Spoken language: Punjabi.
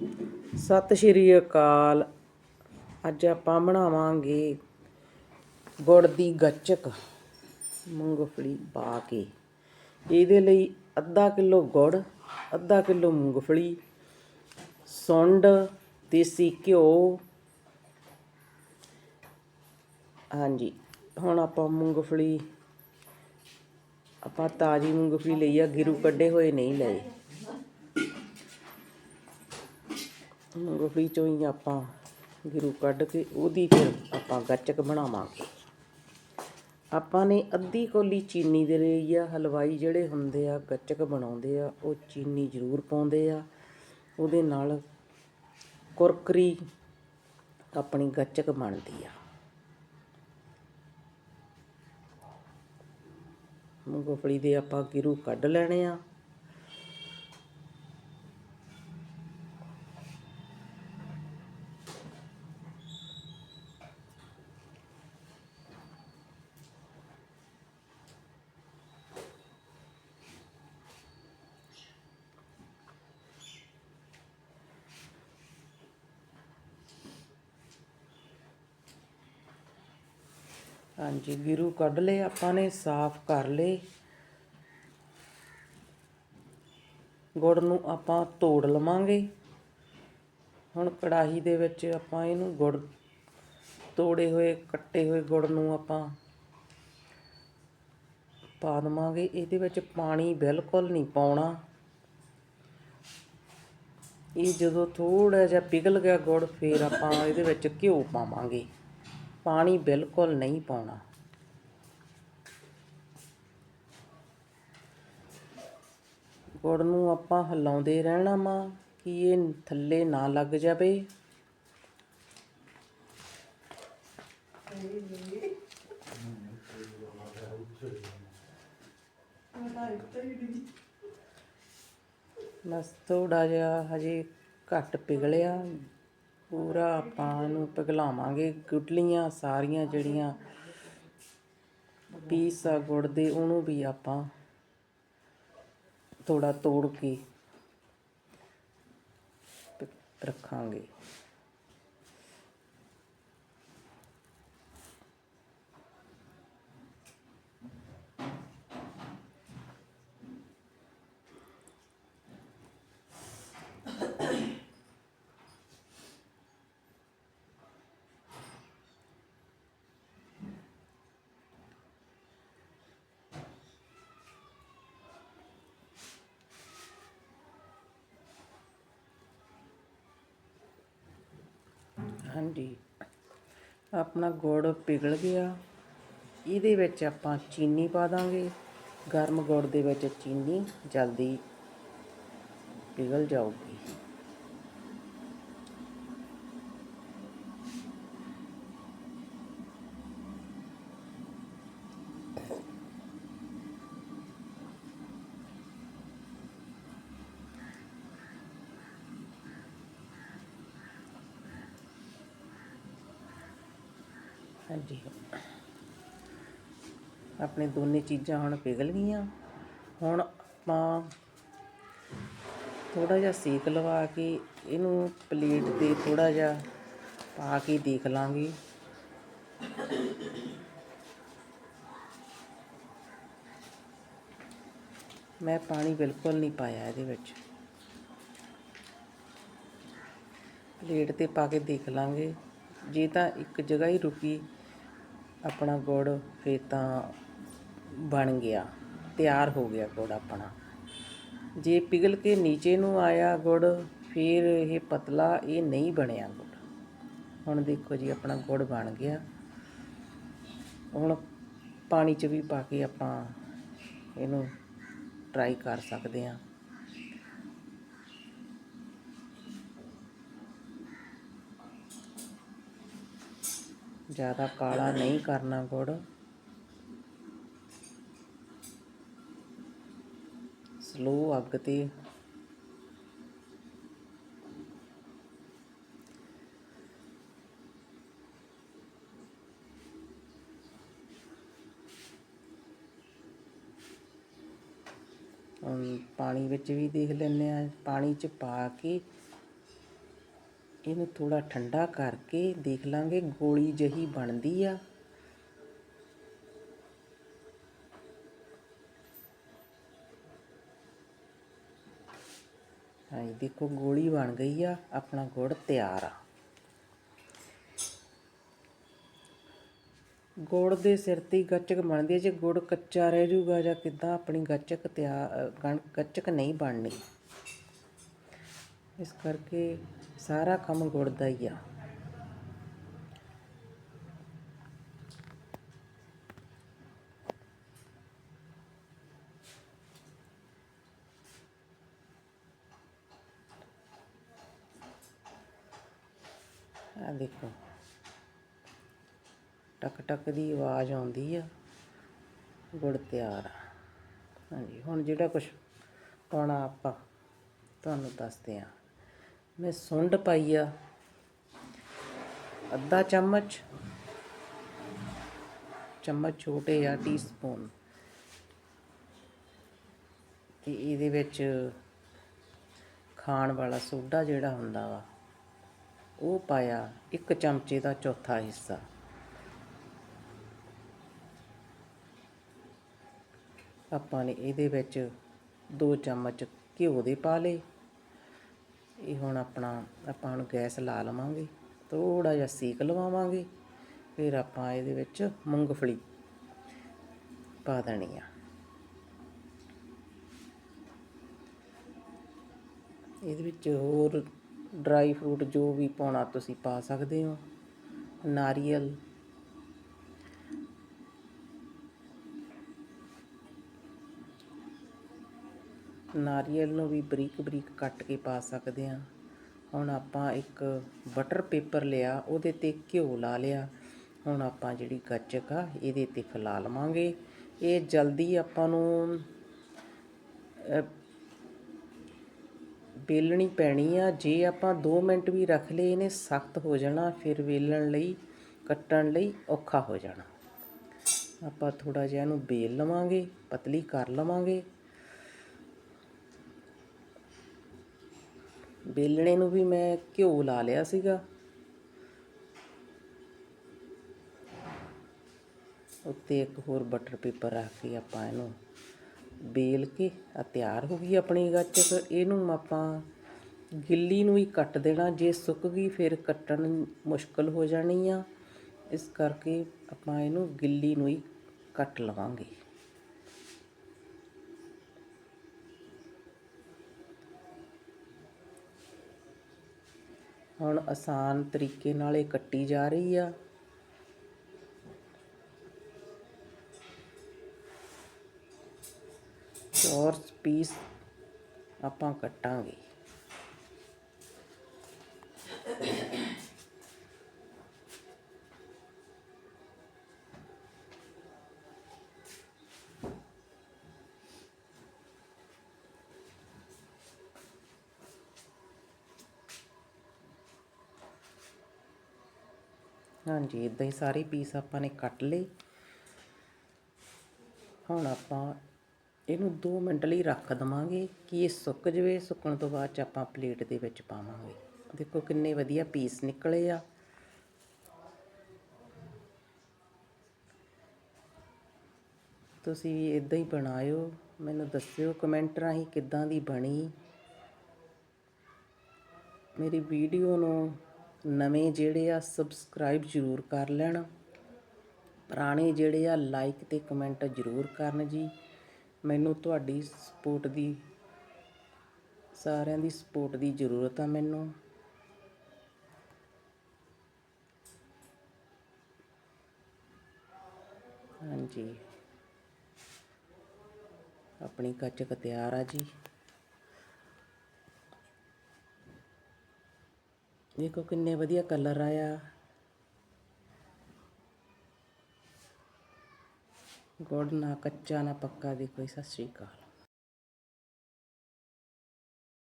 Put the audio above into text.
ਸਤਿ ਸ਼੍ਰੀ ਅਕਾਲ। ਅੱਜ ਆਪਾਂ ਬਣਾਵਾਂਗੇ ਗੁੜ ਦੀ ਗੱਚਕ, ਮੂੰਗਫਲੀ ਪਾ ਕੇ। ਇਹਦੇ ਲਈ ਅੱਧਾ ਕਿਲੋ ਗੁੜ, ਅੱਧਾ ਕਿਲੋ ਮੂੰਗਫਲੀ, ਸੁੰਡ, ਦੇਸੀ ਘਿਓ। ਹਾਂਜੀ, ਹੁਣ ਆਪਾਂ ਮੂੰਗਫਲੀ, ਆਪਾਂ ਤਾਜੀ ਮੂੰਗਫਲੀ ਲਈ ਆ, ਗਿਰੂ ਕੱਢੇ ਹੋਏ, ਨਹੀਂ ਲਏ। ਮੂੰਗਫਲੀ ਚੋਂ ਹੀ ਆਪਾਂ ਗਿਰੂ ਕੱਢ ਕੇ ਉਹਦੀ ਫਿਰ ਆਪਾਂ ਗੱਚਕ ਬਣਾਵਾਂਗੇ। ਆਪਾਂ ਨੇ ਅੱਧੀ ਕੋਲੀ ਚੀਨੀ ਦੇ ਲਈ ਆ, ਹਲਵਾਈ ਜਿਹੜੇ ਹੁੰਦੇ ਆ, ਗੱਚਕ ਬਣਾਉਂਦੇ ਆ, ਉਹ ਚੀਨੀ ਜ਼ਰੂਰ ਪਾਉਂਦੇ ਆ। ਉਹਦੇ ਨਾਲ ਕੁਰਕਰੀ ਆਪਣੀ ਗੱਚਕ ਬਣਦੀ ਆ। ਮੂੰਗਫਲੀ ਦੇ ਆਪਾਂ ਗਿਰੂ ਕੱਢ ਲੈਣੇ ਆ। ਹਾਂਜੀ, ਗਿਰੂ ਕੱਢ ਲਏ, ਆਪਾਂ ਨੇ, ਸਾਫ਼ ਕਰ ਲਏ। ਗੁੜ ਨੂੰ ਆਪਾਂ ਤੋੜ ਲਵਾਂਗੇ। ਹੁਣ ਕੜਾਹੀ ਦੇ ਵਿੱਚ ਆਪਾਂ ਇਹਨੂੰ ਗੁੜ, ਤੋੜੇ ਹੋਏ, ਕੱਟੇ ਹੋਏ ਗੁੜ ਨੂੰ ਆਪਾਂ ਪਾ ਦਵਾਂਗੇ। ਇਹਦੇ ਵਿੱਚ ਪਾਣੀ ਬਿਲਕੁਲ ਨਹੀਂ ਪਾਉਣਾ। ਇਹ ਜਦੋਂ ਥੋੜਾ ਜਿਹਾ ਪਿਘਲ ਗਿਆ ਗੁੜ, ਫਿਰ ਆਪਾਂ ਇਹਦੇ ਵਿੱਚ ਘਿਓ ਪਾਵਾਂਗੇ। ਪਾਣੀ ਬਿਲਕੁਲ ਨਹੀਂ ਪਾਉਣਾ। ਗੁੜ ਨੂੰ ਆਪਾਂ ਹਿਲਾਉਂਦੇ ਰਹਿਣਾ ਵਾ ਕਿ ਇਹ ਥੱਲੇ ਨਾ ਲੱਗ ਜਾਵੇ। ਬਸ ਥੋੜਾ ਜਿਹਾ ਹਜੇ ਘੱਟ ਪਿਘਲਿਆ। ਪੂਰਾ ਆਪਾਂ ਇਹਨੂੰ ਪਿਘਲਾਵਾਂਗੇ। ਗੁੱਡਲੀਆਂ ਸਾਰੀਆਂ ਜਿਹੜੀਆਂ ਪੀਸ ਆ ਗੁੜ ਦੇ, ਉਹਨੂੰ ਵੀ ਆਪਾਂ ਥੋੜਾ ਤੋੜ ਕੇ ਰੱਖਾਂਗੇ। ਹਾਂਜੀ। ਆਪਣਾ ਗੁੜ ਪਿਘਲ ਗਿਆ। ਇਹਦੇ ਵਿੱਚ ਆਪਾਂ ਚੀਨੀ ਪਾ ਦਾਂਗੇ। ਗਰਮ ਗੁੜ ਦੇ ਵਿੱਚ ਚੀਨੀ ਜਲਦੀ ਪਿਘਲ ਜਾਊਗੀ। ਹਾਂਜੀ। ਆਪਣੇ ਦੋਨੇ ਚੀਜ਼ਾਂ ਹੁਣ ਪਿਘਲ ਗਈਆਂ। ਹੁਣ ਆਪਾਂ ਥੋੜਾ ਜਿਹਾ ਸੇਕ ਲਵਾ ਕੇ ਇਹਨੂੰ ਪਲੇਟ ਤੇ ਥੋੜਾ ਜਿਹਾ ਪਾ ਕੇ ਦੇਖ ਲਾਂਗੇ। ਮੈਂ ਪਾਣੀ ਬਿਲਕੁਲ ਨਹੀਂ ਪਾਇਆ ਇਹਦੇ ਵਿੱਚ। ਪਲੇਟ ਤੇ ਪਾ ਕੇ ਦੇਖ ਲਾਂਗੇ। ਜੇ ਤਾਂ ਇੱਕ ਜਗ੍ਹਾ ਹੀ ਰੁਕੀ ਆਪਣਾ ਗੁੜ ਫਿਰ ਤਾਂ ਬਣ ਗਿਆ, ਤਿਆਰ ਹੋ ਗਿਆ ਗੁੜ ਆਪਣਾ। ਜੇ ਪਿਘਲ ਕੇ ਨੀਚੇ ਨੂੰ ਆਇਆ ਗੁੜ, ਫਿਰ ਇਹ ਪਤਲਾ ਇਹ ਨਹੀਂ ਬਣਿਆ ਗੁੜ। ਹੁਣ ਦੇਖੋ ਜੀ ਆਪਣਾ ਗੁੜ ਬਣ ਗਿਆ। ਹੁਣ ਪਾਣੀ 'ਚ ਵੀ ਪਾ ਕੇ ਆਪਾਂ ਇਹਨੂੰ ਟਰਾਈ ਕਰ ਸਕਦੇ ਹਾਂ। ਜ਼ਿਆਦਾ ਕਾਲਾ ਨਹੀਂ ਕਰਨਾ ਗੁੜ। ਸਲੋ ਅੱਗ ਤੇ। ਪਾਣੀ ਵਿੱਚ ਵੀ ਦੇਖ ਲੈਂਦੇ ਆ ਪਾਣੀ 'ਚ ਪਾ ਕੇ ਇਹਨੂੰ ਥੋੜਾ ਠੰਡਾ ਕਰਕੇ ਦੇਖ ਲਾਂਗੇ, ਗੋਲੀ ਜਹੀ ਬਣਦੀ ਆ। ਹਾਂਜੀ ਦੇਖੋ ਗੋਲੀ ਬਣ ਗਈ ਆ, ਆਪਣਾ ਗੁੜ ਤਿਆਰ ਆ। ਗੁੜ ਦੇ ਸਿਰ ਤੇ ਗੱਚਕ ਬਣਦੀ ਹੈ ਜੇ ਗੁੜ ਕੱਚਾ ਰਹਿ ਜਾਊਗਾ ਜਾਂ ਕਿੱਦਾਂ, ਆਪਣੀ ਗੱਚਕ ਤਿਆਰ ਗੱਚਕ ਨਹੀਂ ਬਣਨੀ। ਇਸ ਕਰਕੇ ਸਾਰਾ ਕੰਮ ਗੁੜ ਦਾ ਹੀ ਆ। ਆ ਦੇਖੋ। ਟਕ ਟਕ ਦੀ ਆਵਾਜ਼ ਆਉਂਦੀ ਆ। ਗੁੜ ਤਿਆਰ ਆ। ਹਾਂਜੀ, ਹੁਣ ਜਿਹੜਾ ਕੁਝ ਪਾਉਣਾ ਆਪਾਂ, ਤੁਹਾਨੂੰ ਦੱਸਦੇ ਆ। ਮੈਂ ਸੁੰਡ ਪਾਈ ਆ। ਅੱਧਾ ਚਮਚ ਚਮਚ ਛੋਟੇ ਆ ਟੀਸਪੂਨ ਤੇ ਇਹਦੇ ਵਿੱਚ ਖਾਣ ਵਾਲਾ ਸੋਡਾ ਜਿਹੜਾ ਹੁੰਦਾ ਵਾ, ਉਹ ਪਾਇਆ। ਇੱਕ ਚਮਚੇ ਦਾ ਚੌਥਾ ਹਿੱਸਾ। ਆਪਾਂ ਨੇ ਇਹਦੇ ਵਿੱਚ ਦੋ ਚਮਚ ਘਿਓ ਦੇ ਪਾ ਲਏ। ਇਹ ਹੁਣ ਆਪਣਾ, ਆਪਾਂ ਹੁਣ ਗੈਸ ਲਾ ਲਵਾਂਗੇ ਥੋੜਾ ਜਿਹਾ ਸੀਕ ਲਵਾਵਾਂਗੇ, ਫਿਰ ਆਪਾਂ ਇਹਦੇ ਵਿੱਚ ਮੂੰਗਫਲੀ ਪਾ ਦੇਣੀ ਆ। ਇਹਦੇ ਵਿੱਚ ਹੋਰ ਡਰਾਈ ਫਰੂਟ ਜੋ ਵੀ ਪਾਉਣਾ ਤੁਸੀਂ ਪਾ ਸਕਦੇ ਹੋ, ਨਾਰੀਅਲ ਨਾਰੀਅਲ ਨੂੰ ਵੀ ਬਰੀਕ ਬਰੀਕ ਕੱਟ ਕੇ ਪਾ ਸਕਦੇ ਹਾਂ। ਹੁਣ ਆਪਾਂ ਇੱਕ ਬਟਰ ਪੇਪਰ ਲਿਆ, ਉਹਦੇ ਤੇ ਘਿਓ ਲਾ ਲਿਆ। ਹੁਣ ਆਪਾਂ ਜਿਹੜੀ ਗੱਚਕ ਆ, ਇਹਦੇ ਤੇ ਫੈਲਾ ਲਵਾਂਗੇ। ਇਹ ਜਲਦੀ ਆਪਾਂ ਨੂੰ ਵੇਲਣੀ ਪੈਣੀ ਆ। ਜੇ ਆਪਾਂ 2 ਮਿੰਟ ਵੀ ਰੱਖ ਲਏ, ਇਹਨੇ ਸਖਤ ਹੋ ਜਾਣਾ, ਫਿਰ ਵੇਲਣ ਲਈ, ਕੱਟਣ ਲਈ ਔਖਾ ਹੋ ਜਾਣਾ। ਆਪਾਂ ਥੋੜਾ ਜਿਹਾ ਇਹਨੂੰ ਵੇਲ ਲਵਾਂਗੇ, ਪਤਲੀ ਕਰ ਲਵਾਂਗੇ। ਵੇਲਣੇ ਨੂੰ ਵੀ ਮੈਂ ਘਿਓ ਲਾ ਲਿਆ ਸੀਗਾ। ਉੱਤੇ ਇੱਕ ਹੋਰ ਬਟਰ ਪੇਪਰ ਰੱਖ ਕੇ ਆਪਾਂ ਇਹਨੂੰ ਬੇਲ ਕੇ ਆ ਤਿਆਰ ਹੋ ਗਈ ਆਪਣੀ ਗੱਚਕ ਇਹਨੂੰ ਆਪਾਂ ਗਿੱਲੀ ਨੂੰ ਹੀ ਕੱਟ ਦੇਣਾ। ਜੇ ਸੁੱਕ ਗਈ ਫਿਰ ਕੱਟਣ ਮੁਸ਼ਕਲ ਹੋ ਜਾਣੀ ਆ। ਇਸ ਕਰਕੇ ਆਪਾਂ ਇਹਨੂੰ ਗਿੱਲੀ ਨੂੰ ਹੀ ਕੱਟ ਲਵਾਂਗੇ। ਹੁਣ ਆਸਾਨ ਤਰੀਕੇ ਨਾਲ ਇਹ ਕੱਟੀ ਜਾ ਰਹੀ ਆ। ਚੌਰਸ ਪੀਸ ਆਪਾਂ ਕੱਟਾਂਗੇ। ਹਾਂਜੀ ਇਦਾਂ ਹੀ ਸਾਰੇ ਪੀਸ ਆਪਾਂ ਨੇ ਕੱਟ ਲਏ। ਹੁਣ ਆਪਾਂ ਇਹਨੂੰ 2 ਮਿੰਟ ਲਈ ਰੱਖ ਦਵਾਂਗੇ ਕਿ ਇਹ ਸੁੱਕ ਜਵੇ। ਸੁੱਕਣ ਤੋਂ ਬਾਅਦ ਚ ਆਪਾਂ ਪਲੇਟ ਦੇ ਵਿੱਚ ਪਾਵਾਂਗੇ। ਦੇਖੋ ਕਿੰਨੇ ਵਧੀਆ ਪੀਸ ਨਿਕਲੇ ਆ। ਤੁਸੀਂ ਵੀ ਇਦਾਂ ਹੀ ਬਣਾਇਓ। ਮੈਨੂੰ ਦੱਸਿਓ ਕਮੈਂਟ ਰਾਹੀਂ ਕਿੱਦਾਂ ਦੀ ਬਣੀ। ਮੇਰੀ ਵੀਡੀਓ ਨੂੰ ਨਵੇਂ ਜਿਹੜੇ ਆ ਸਬਸਕ੍ਰਾਈਬ ਜ਼ਰੂਰ ਕਰ ਲੈਣ। ਪੁਰਾਣੇ ਜਿਹੜੇ ਆ ਲਾਈਕ ਤੇ ਕਮੈਂਟ ਜ਼ਰੂਰ ਕਰਨ ਜੀ। ਮੈਨੂੰ ਤੁਹਾਡੀ ਸਪੋਰਟ ਦੀ, ਸਾਰਿਆਂ ਦੀ ਸਪੋਰਟ ਦੀ ਜ਼ਰੂਰਤ ਆ ਮੈਨੂੰ। ਹਾਂਜੀ। ਆਪਣੀ ਕੱਚਕ ਤਿਆਰ ਆ ਜੀ। ਦੇਖੋ ਕਿੰਨੇ ਵਧੀਆ ਕਲਰ ਆਇਆ। ਗੁੜ ਨਾ ਕੱਚਾ ਨਾ ਪੱਕਾ ਦੇਖੋ ਜੀ, ਸਤਿ ਸ਼੍ਰੀ ਅਕਾਲ।